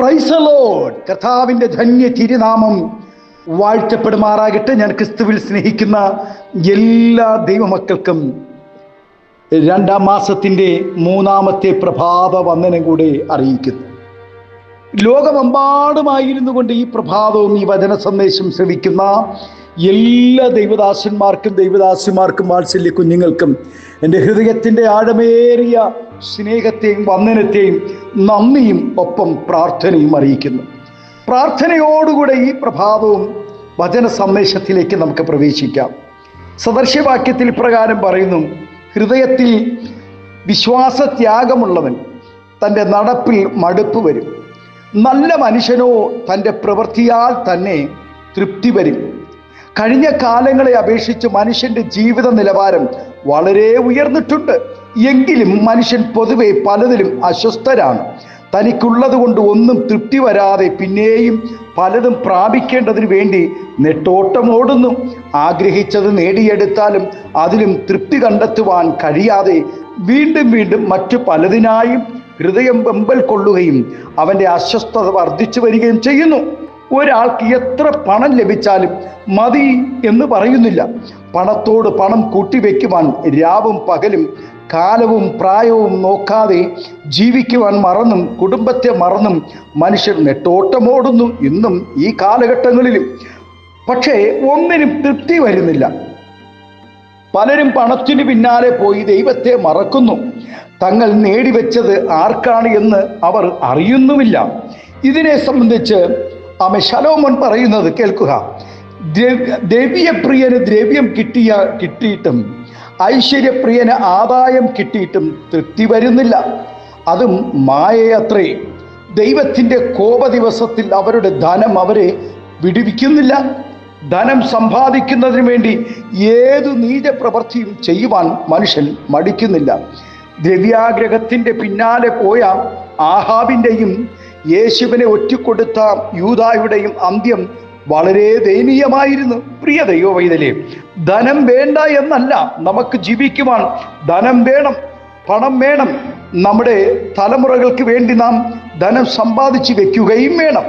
പ്രൈസലോഡ് കർത്താവിന്റെ ധന്യ തിരുനാമം വാഴ്ത്തപ്പെടുമാറാകട്ടെ. ഞാൻ ക്രിസ്തുവിൽ സ്നേഹിക്കുന്ന എല്ലാ ദൈവമക്കൾക്കും രണ്ടാം മാസത്തിന്റെ മൂന്നാമത്തെ പ്രഭാത വന്ദനം കൂടെ അറിയിക്കുന്നു. ലോകമെമ്പാടുമായിരുന്നു കൊണ്ട് ഈ പ്രഭാതവും ഈ വചന സന്ദേശം ശ്രവിക്കുന്ന എല്ലാ ദൈവദാസന്മാർക്കും ദൈവദാസിമാർക്കും വാത്സല്യ കുഞ്ഞുങ്ങൾക്കും എന്റെ ഹൃദയത്തിന്റെ ആഴമേറിയ സ്നേഹത്തെയും വന്ദനത്തെയും നന്ദിയും ഒപ്പം പ്രാർത്ഥനയും അറിയിക്കുന്നു. പ്രാർത്ഥനയോടുകൂടെ ഈ പ്രഭാതവും വചന സന്ദേശത്തിലേക്ക് നമുക്ക് പ്രവേശിക്കാം. സദർശ്യവാക്യത്തിൽ ഇപ്രകാരം പറയുന്നു ഹൃദയത്തിൽ വിശ്വാസത്യാഗമുള്ളവൻ തന്റെ നടപ്പിൽ മടുപ്പ് വരും. നല്ല മനുഷ്യനോ തന്റെ പ്രവൃത്തിയാൽ തന്നെ തൃപ്തി വരും. കഴിഞ്ഞ കാലങ്ങളെ അപേക്ഷിച്ച് മനുഷ്യന്റെ ജീവിത നിലവാരം വളരെ ഉയർന്നിട്ടുണ്ട്. എങ്കിലും മനുഷ്യൻ പൊതുവെ പലതിലും അസ്വസ്ഥരാണ്. തനിക്കുള്ളത് കൊണ്ട് ഒന്നും തൃപ്തി വരാതെ പിന്നെയും പലതും പ്രാപിക്കേണ്ടതിന് വേണ്ടി നെട്ടോട്ടമോടുന്നു. ആഗ്രഹിച്ചത് നേടിയെടുത്താലും അതിലും തൃപ്തി കണ്ടെത്തുവാൻ കഴിയാതെ വീണ്ടും വീണ്ടും മറ്റു പലതിനായും ഹൃദയം വെമ്പൽ കൊള്ളുകയും അവന്റെ അസ്വസ്ഥത വർദ്ധിച്ചു വരികയും ചെയ്യുന്നു. ഒരാൾക്ക് എത്ര പണം ലഭിച്ചാലും മതി എന്ന് പറയുന്നില്ല. പണത്തോട് പണം കൂട്ടിവെക്കുവാൻ രാവും പകലും കാലവും പ്രായവും നോക്കാതെ ജീവിക്കുവാൻ മറന്നും കുടുംബത്തെ മറന്നും മനുഷ്യർ നെട്ടോട്ടമോടുന്നു ഇന്നും ഈ കാലഘട്ടങ്ങളിലും പക്ഷേ ഒന്നിനും തൃപ്തി വരുന്നില്ല. പലരും പണത്തിനു പിന്നാലെ പോയി ദൈവത്തെ മറക്കുന്നു. തങ്ങൾ നേടിവെച്ചത് ആർക്കാണ് എന്ന് അവർ അറിയുന്നുമില്ല. ഇതിനെ സംബന്ധിച്ച് ആമ ശലോമൻ പറയുന്നത് കേൾക്കുക. ദ്രവ്യ ദ്രവ്യപ്രിയന് ദ്രവ്യം കിട്ടിയ കിട്ടിയിട്ടും ഐശ്വര്യപ്രിയന് ആദായം കിട്ടിയിട്ടും തൃപ്തി വരുന്നില്ല. അതും മായയത്രേ. ദൈവത്തിന്റെ കോപ ദിവസത്തിൽ അവരുടെ ധനം അവരെ വിടുവിക്കുന്നില്ല. ധനം സമ്പാദിക്കുന്നതിന് വേണ്ടി ഏതു നീചപ്രവൃത്തിയും ചെയ്യുവാൻ മനുഷ്യൻ മടിക്കുന്നില്ല. ദ്രവ്യാഗ്രഹത്തിന്റെ പിന്നാലെ പോയ ആഹാബിന്റെയും യേശുവിനെ ഒറ്റിക്കൊടുത്ത യൂതായുടെയും അന്ത്യം വളരെ ദയനീയമായിരുന്നു. പ്രിയ ദൈവവൈതലേ ധനം വേണ്ട എന്നല്ല നമുക്ക് ജീവിക്കുവാൻ. ധനം വേണം പണം വേണം. നമ്മുടെ തലമുറകൾക്ക് വേണ്ടി നാം ധനം സമ്പാദിച്ചു വെക്കുകയും വേണം.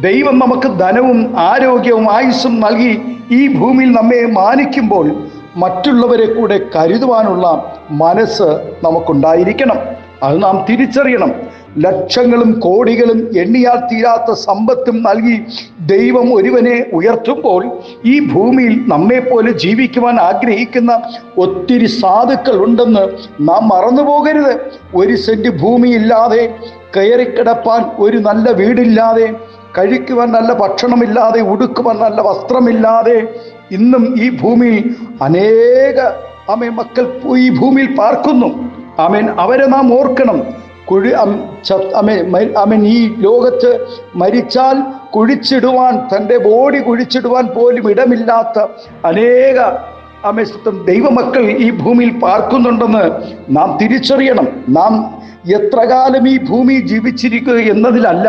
ദൈവം നമുക്ക് ധനവും ആരോഗ്യവും ആയുസ്സും നൽകി ഈ ഭൂമിയിൽ നമ്മെ മാനിക്കുമ്പോൾ മറ്റുള്ളവരെ കൂടെ കരുതുവാനുള്ള മനസ്സ് നമുക്കുണ്ടായിരിക്കണം. അത് നാം തിരിച്ചറിയണം. ലക്ഷങ്ങളും കോടികളും എണ്ണിയാൽ തീരാത്ത സമ്പത്തും നൽകി ദൈവം ഒരുവനെ ഉയർത്തുമ്പോൾ ഈ ഭൂമിയിൽ നമ്മെപ്പോലെ ജീവിക്കുവാൻ ആഗ്രഹിക്കുന്ന ഒത്തിരി സാധുക്കൾ ഉണ്ടെന്ന് നാം മറന്നു പോകരുത്. ഒരു സെന്റ് ഭൂമിയില്ലാതെ കയറിക്കിടപ്പാൻ ഒരു നല്ല വീടില്ലാതെ കഴിക്കുവാൻ നല്ല ഭക്ഷണമില്ലാതെ ഉടുക്കുവാൻ നല്ല വസ്ത്രമില്ലാതെ ഇന്നും ഈ ഭൂമിയിൽ അനേക അമേ മക്കൾ ഈ ഭൂമിയിൽ പാർക്കുന്നു. ആമേൻ. അവരെ നാം ഓർക്കണം. കുഴി അമേൻ ഈ ലോകത്ത് മരിച്ചാൽ കുഴിച്ചിടുവാൻ തന്റെ ബോഡി കുഴിച്ചിടുവാൻ പോലും ഇടമില്ലാത്ത അനേക അമേസ്തം ദൈവമക്കൾ ഈ ഭൂമിയിൽ പാർക്കുന്നുണ്ടെന്ന് നാം തിരിച്ചറിയണം. നാം എത്ര കാലം ഈ ഭൂമി ജീവിച്ചിരിക്കുക എന്നതിലല്ല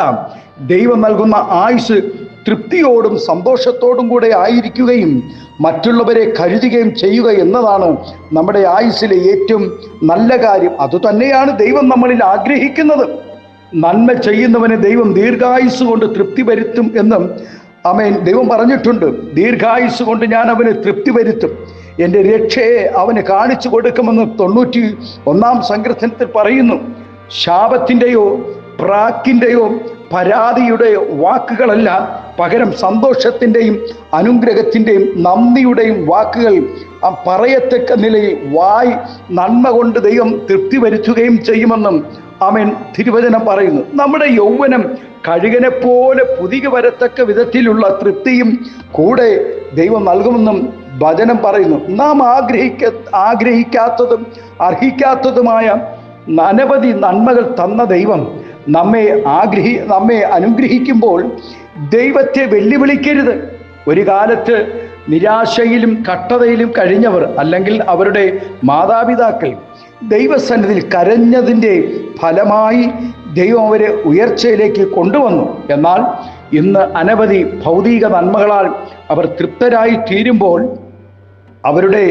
ദൈവം നൽകുന്ന ആയുസ് തൃപ്തിയോടും സന്തോഷത്തോടും കൂടെ ആയിരിക്കുകയും മറ്റുള്ളവരെ കരുതുകയും ചെയ്യുക എന്നതാണ് നമ്മുടെ ആയുസ്സിലെ ഏറ്റവും നല്ല കാര്യം. അതുതന്നെയാണ് ദൈവം നമ്മളിൽ ആഗ്രഹിക്കുന്നത്. നന്മ ചെയ്യുന്നവനെ ദൈവം ദീർഘായുസ് കൊണ്ട് തൃപ്തി വരുത്തും എന്നും അമേൻ ദൈവം പറഞ്ഞിട്ടുണ്ട് ദീർഘായുസ് കൊണ്ട് ഞാൻ അവന് തൃപ്തി വരുത്തും. എന്റെ രക്ഷയെ അവന് കാണിച്ചു കൊടുക്കുമെന്ന് തൊണ്ണൂറ്റി ഒന്നാം സങ്കീർത്തനത്തിൽ പറയുന്നു. ശാപത്തിന്റെയോ പ്രാക്കിന്റെയോ പരാതിയുടെ വാക്കുകളല്ല പകരം സന്തോഷത്തിന്റെയും അനുഗ്രഹത്തിന്റെയും നന്ദിയുടെയും വാക്കുകൾ പറയത്തക്ക നിലയിൽ വായ് നന്മ കൊണ്ട് ദൈവം തൃപ്തി വരുത്തുകയും ചെയ്യുമെന്നും ആമേൻ തിരുവചനം പറയുന്നു. നമ്മുടെ യൗവനം കഴുകനെ പോലെ പുതിക വരത്തക്ക വിധത്തിലുള്ള തൃപ്തിയും കൂടെ ദൈവം നൽകുമെന്നും ഭജനം പറയുന്നു. നാം ആഗ്രഹിക്ക ആഗ്രഹിക്കാത്തതും അർഹിക്കാത്തതുമായ അനവധി നന്മകൾ തന്ന ദൈവം നമ്മെ ആഗ്രഹി നമ്മെ അനുഗ്രഹിക്കുമ്പോൾ ദൈവത്തെ വെല്ലുവിളിക്കരുത്. ഒരു കാലത്ത് നിരാശയിലും കട്ടതയിലും കഴിഞ്ഞവർ അല്ലെങ്കിൽ അവരുടെ മാതാപിതാക്കൾ ദൈവസന്നിധിയിൽ കരഞ്ഞതിന്റെ ഫലമായി ദൈവം അവരെ ഉയർച്ചയിലേക്ക് കൊണ്ടുവന്നു. എന്നാൽ ഇന്ന് അനവധി ഭൗതിക നന്മകളാൽ അവർ തൃപ്തരായി തീരുമ്പോൾ അവരുടെ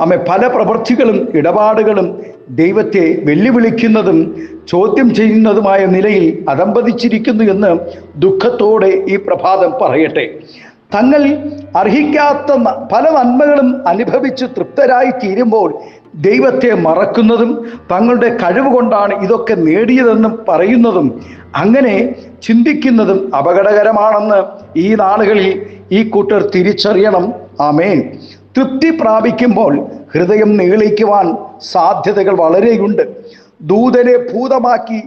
അമ്മ പല പ്രവൃത്തികളും ഇടപാടുകളും ദൈവത്തെ വെല്ലുവിളിക്കുന്നതും ചോദ്യം ചെയ്യുന്നതുമായ നിലയിൽ അതമ്പതിച്ചിരിക്കുന്നു എന്ന് ദുഃഖത്തോടെ ഈ പ്രഭാതം പറയട്ടെ. തങ്ങൾ അർഹിക്കാത്ത പല നന്മകളും അനുഭവിച്ച് തൃപ്തരായി തീരുമ്പോൾ ദൈവത്തെ മറക്കുന്നതും തങ്ങളുടെ കഴിവ് കൊണ്ടാണ് ഇതൊക്കെ നേടിയതെന്നും പറയുന്നതും അങ്ങനെ ചിന്തിക്കുന്നതും അപകടകരമാണെന്ന് ഈ നാളുകളിൽ ഈ കൂട്ടർ തിരിച്ചറിയണം. ആമേൻ. തൃപ്തി പ്രാപിക്കുമ്പോൾ ഹൃദയം നീളിക്കുവാൻ സാധ്യതകൾ വളരെയുണ്ട്. ദൂതനെ ഭൂതമാക്കി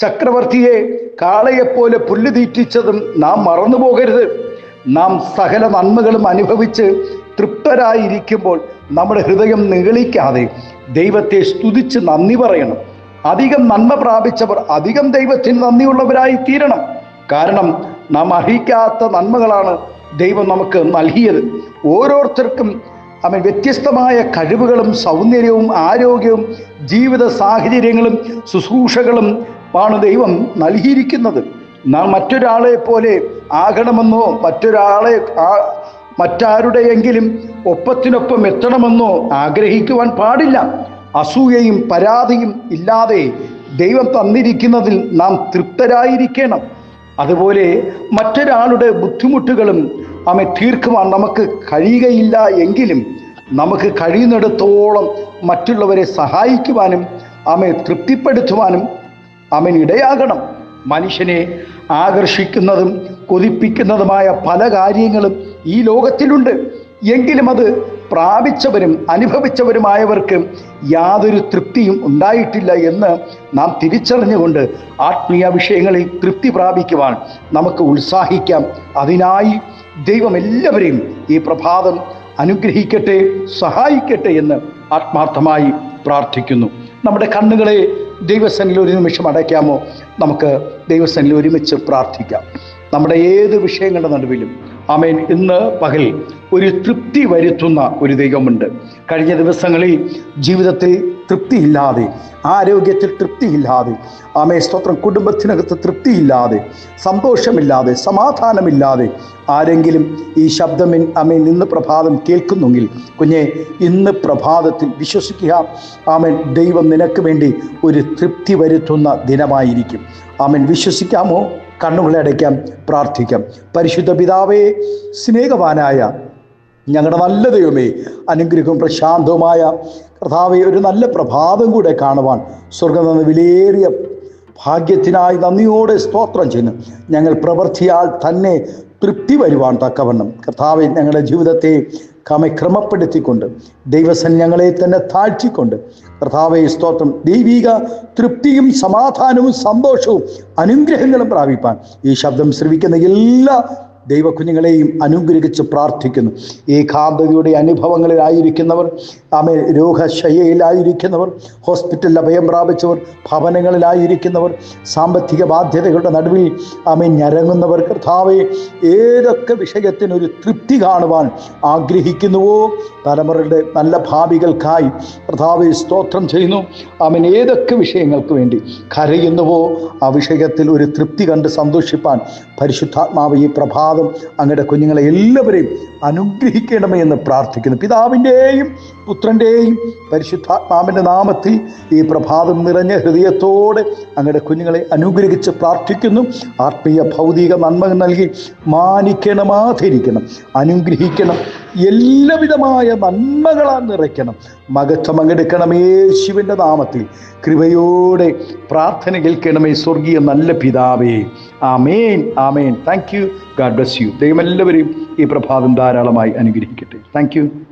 ചക്രവർത്തിയെ കാളയെപ്പോലെ പുല്ല് തീറ്റിച്ചതും നാം മറന്നു പോകരുത്. നാം സകല നന്മകളും അനുഭവിച്ച് തൃപ്തരായിരിക്കുമ്പോൾ നമ്മുടെ ഹൃദയം നീളിക്കാതെ ദൈവത്തെ സ്തുതിച്ച് നന്ദി പറയണം. അധികം നന്മ പ്രാപിച്ചവർ അധികം ദൈവത്തിന് നന്ദിയുള്ളവരായി തീരണം കാരണം നാം അർഹിക്കാത്ത നന്മകളാണ് ദൈവം നമുക്ക് നൽകിയത്. ഓരോരുത്തർക്കും അവൻ വ്യത്യസ്തമായ കഴിവുകളും സൗന്ദര്യവും ആരോഗ്യവും ജീവിത സാഹചര്യങ്ങളും ശുശ്രൂഷകളും ആണ് ദൈവം നൽകിയിരിക്കുന്നത്. നാം മറ്റൊരാളെ പോലെ ആകണമെന്നോ മറ്റൊരാളെ മറ്റാരുടെയെങ്കിലും ഒപ്പത്തിനൊപ്പം എത്തണമെന്നോ ആഗ്രഹിക്കുവാൻ പാടില്ല. അസൂയയും പരാതിയും ഇല്ലാതെ ദൈവം തന്നിരിക്കുന്നതിൽ നാം തൃപ്തരായിരിക്കണം. അതുപോലെ മറ്റൊരാളുടെ ബുദ്ധിമുട്ടുകളും അമ്മ തീർക്കുവാൻ നമുക്ക് കഴിയുകയില്ല എങ്കിലും നമുക്ക് കഴിയുന്നിടത്തോളം മറ്റുള്ളവരെ സഹായിക്കുവാനും അമ്മയെ തൃപ്തിപ്പെടുത്തുവാനും അവൻ ഇടയാകണം. മനുഷ്യനെ ആകർഷിക്കുന്നതും കൊതിപ്പിക്കുന്നതുമായ പല കാര്യങ്ങളും ഈ ലോകത്തിലുണ്ട്. എങ്കിലും അത് പ്രാപിച്ചവരും അനുഭവിച്ചവരുമായവർക്ക് യാതൊരു തൃപ്തിയും ഉണ്ടായിട്ടില്ല എന്ന് നാം തിരിച്ചറിഞ്ഞുകൊണ്ട് ആത്മീയ വിഷയങ്ങളിൽ തൃപ്തി പ്രാപിക്കുവാൻ നമുക്ക് ഉത്സാഹിക്കാം. അതിനായി ദൈവം എല്ലാവരെയും ഈ പ്രഭാതം അനുഗ്രഹിക്കട്ടെ സഹായിക്കട്ടെ എന്ന് ആത്മാർത്ഥമായി പ്രാർത്ഥിക്കുന്നു. നമ്മുടെ കണ്ണുകളെ ദൈവസനിൽ ഒരു നിമിഷം അടയ്ക്കാമോ? നമുക്ക് ദൈവസനിൽ ഒരുമിച്ച് പ്രാർത്ഥിക്കാം. നമ്മുടെ ഏത് വിഷയങ്ങളുടെ നടുവിലും. ആമേൻ. ഇന്ന് പകൽ ഒരു തൃപ്തി വരുത്തുന്ന ഒരു ദൈവമുണ്ട്. കഴിഞ്ഞ ദിവസങ്ങളിൽ ജീവിതത്തിൽ തൃപ്തിയില്ലാതെ ആരോഗ്യത്തിൽ തൃപ്തിയില്ലാതെ ആമേ സ്തോത്രം കുടുംബത്തിനകത്ത് തൃപ്തിയില്ലാതെ സന്തോഷമില്ലാതെ സമാധാനമില്ലാതെ ആരെങ്കിലും ഈ ശബ്ദമിൻ ആമേൻ ഇന്ന് പ്രഭാതം കേൾക്കുന്നെങ്കിൽ കുഞ്ഞെ ഇന്ന് പ്രഭാതത്തിൽ വിശ്വസിക്കുക. ആമൻ ദൈവം നിനക്ക് വേണ്ടി ഒരു തൃപ്തി വരുത്തുന്ന ദിനമായിരിക്കും. ആമൻ വിശ്വസിക്കാമോ? കണ്ണുകളെ അടയ്ക്കാം പ്രാർത്ഥിക്കാം. പരിശുദ്ധ പിതാവേ സ്നേഹവാനായ ഞങ്ങളുടെ നല്ല ദൈവമേ അനുഗ്രഹവും പ്രശാന്തവുമായ കർത്താവെ ഒരു നല്ല പ്രഭാതം കൂടെ കാണുവാൻ സ്വർഗം നിന്ന് വിലയേറിയ ഭാഗ്യത്തിനായി നന്ദിയോടെ സ്തോത്രം ചെയ്യുന്നു. ഞങ്ങൾ പ്രവർത്തിയാൽ തന്നെ തൃപ്തി വരുവാൻ തക്കവണ്ണം. കർത്താവെ ഞങ്ങളുടെ ജീവിതത്തെ കമ ക്രമപ്പെടുത്തിക്കൊണ്ട് ദൈവസൻ ഞങ്ങളെ തന്നെ താഴ്ത്തിക്കൊണ്ട് കർത്താവെ സ്തോത്രം. ദൈവിക തൃപ്തിയും സമാധാനവും സന്തോഷവും അനുഗ്രഹങ്ങളും പ്രാപിപ്പാൻ ഈ ശബ്ദം ശ്രവിക്കുന്ന എല്ലാ ദൈവകുഞ്ഞുങ്ങളെയും അനുഗ്രഹിച്ച് പ്രാർത്ഥിക്കുന്നു. ഏകാന്തതയുടെ അനുഭവങ്ങളിലായിരിക്കുന്നവർ ആമേ രോഗശയ്യയിലായിരിക്കുന്നവർ ഹോസ്പിറ്റലിൽ അഭയം പ്രാപിച്ചവർ ഭവനങ്ങളിലായിരിക്കുന്നവർ സാമ്പത്തിക ബാധ്യതകളുടെ നടുവിൽ ആമേ ഞരങ്ങുന്നവർ. കർത്താവെ ഏതൊക്കെ വിഷയത്തിനൊരു തൃപ്തി കാണുവാൻ ആഗ്രഹിക്കുന്നുവോ തലമുറയുടെ നല്ല ഭാവികൾക്കായി കർത്താവെ സ്തോത്രം ചെയ്യുന്നു. ആമേൻ ഏതൊക്കെ വിഷയങ്ങൾക്ക് വേണ്ടി കരയുന്നുവോ ആ വിഷയത്തിൽ ഒരു തൃപ്തി കണ്ട് സന്തോഷിപ്പാൻ പരിശുദ്ധാത്മാവ് ഈ പ്രഭാതം അങ്ങയുടെ കുഞ്ഞുങ്ങളെ എല്ലാവരെയും അനുഗ്രഹിക്കണമേ എന്ന് പ്രാർത്ഥിക്കുന്നു. പിതാവിന്റെയും പുത്രന്റെയും പരിശുദ്ധാത്മാവിന്റെ നാമത്തിൽ ഈ പ്രഭാതം നിറഞ്ഞ ഹൃദയത്തോടെ അങ്ങയുടെ കുഞ്ഞുങ്ങളെ അനുഗ്രഹിച്ച് പ്രാർത്ഥിക്കുന്നു. ആത്മീയ ഭൗതിക നന്മ നൽകി മാനിക്കണം ആദരിക്കണം അനുഗ്രഹിക്കണം എല്ലാവിധമായ നന്മകളാൽ നിറയ്ക്കണം. മകത്വം അങ്ങെടുക്കണം യേശുവിന്റെ നാമത്തിൽ. കൃപയോടെ പ്രാർത്ഥന കേൾക്കണമേ സ്വർഗീയ നല്ല പിതാവേ. ആമേൻ ആമേൻ. Thank you God bless you ദൈവം എല്ലാവരെയും ഈ പ്രഭാതം ധാരാളമായി അനുഗ്രഹിക്കട്ടെ. താങ്ക്